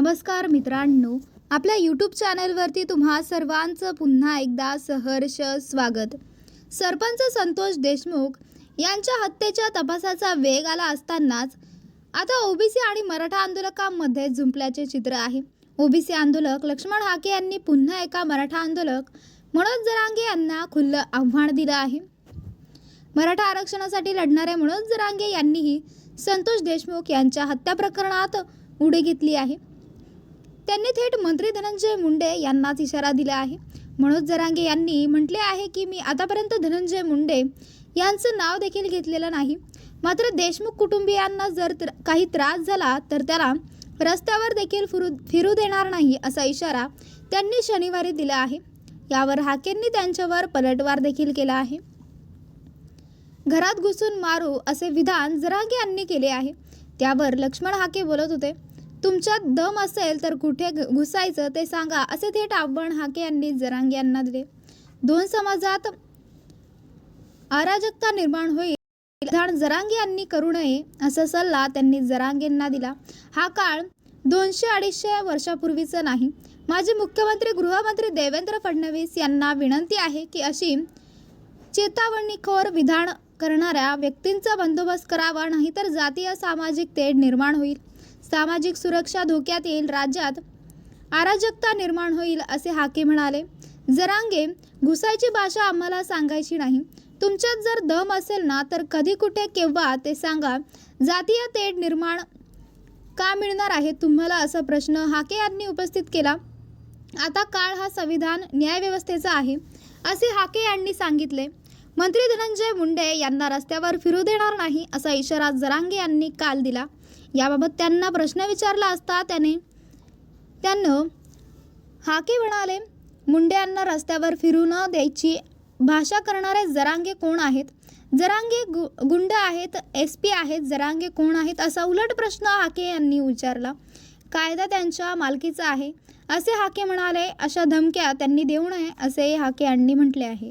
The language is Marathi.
नमस्कार मित्रांनो आपल्या यूट्यूब चॅनलवरती तुम्हा सर्वांचं पुन्हा एकदा सहर्ष स्वागत. सरपंच संतोष देशमुख यांच्या हत्येच्या तपासाचा वेग आला असतानाच आता ओबीसी आणि मराठा आंदोलकांमध्ये झुंपल्याचे चित्र आहे. ओबीसी आंदोलक लक्ष्मण हाके यांनी पुन्हा एका मराठा आंदोलक मनोज जरांगे यांना खुल्लं आव्हान दिलं आहे. मराठा आरक्षणासाठी लढणाऱ्या मनोज जरांगे यांनीही संतोष देशमुख यांच्या हत्या प्रकरणात उडी घेतली आहे. त्यांनी थेट मंत्री धनंजय मुंडे यांनाच इशारा दिला आहे. मनोज जरांगे यांनी म्हटले आहे की मी आतापर्यंत धनंजय मुंडे यांचं नाव देखील घेतलेलं नाही. मात्र देशमुख कुटुंबियांना जर काही त्रास झाला तर त्याला रस्त्यावर देखील फिरू फिरू देणार नाही असा इशारा त्यांनी शनिवारी दिला आहे. यावर हाकेंनी त्यांच्यावर पलटवार देखील केला आहे. घरात घुसून मारू असे विधान जरांगे यांनी केले आहे. त्यावर लक्ष्मण हाके बोलत होते. तुमच्यात दम असेल तर कुठे घुसायचं ते सांगा असे थेट आव्हान हाके यांनी जरांग यांना दिले. दोन समाजात अराजकता निर्माण होईल विधान जरांगे यांनी करू नये असा सल्ला त्यांनी जरांगेंना दिला. हा काळ दोनशे अडीचशे वर्षापूर्वीचा नाही. माजी मुख्यमंत्री गृहमंत्री देवेंद्र फडणवीस यांना विनंती आहे की अशी चेतावणीखोर विधान करणाऱ्या व्यक्तींचा बंदोबस्त करावा नाहीतर जातीय सामाजिक तेढ निर्माण होईल. सामाजिक सुरक्षा धोक्यात येईल राज्यात अराजकता निर्माण होईल असे हाके म्हणाले. जरांगे घुसायची भाषा आम्हाला सांगायची नाही. तुमच्यात जर दम असेल ना तर कधी कुठे केव्हा ते सांगा. जातीय तेढ निर्माण का मिळणार आहे तुम्हाला असा प्रश्न हाके यांनी उपस्थित केला. आता काळ हा संविधान न्यायव्यवस्थेचा आहे असे हाके यांनी सांगितले. मंत्री धनंजय मुंडे यांना रस्त्यावर फिरू देणार नाही असा इशारा जरांगे यांनी काल दिला. याबाबत त्यांना प्रश्न विचारला असता त्याने त्यांना हाके म्हणाले मुंडे यांना रस्त्यावर फिरू न द्यायची भाषा करणारे जरांगे कोण आहेत? जरांगे गु गुंड आहेत एस पी आहेत जरांगे कोण आहेत असा उलट प्रश्न हाके यांनी विचारला कायदा त्यांच्या मालकीचा आहे असे हाके म्हणाले अशा धमक्या त्यांनी देऊ नये असे हाके यांनी म्हटले आहे.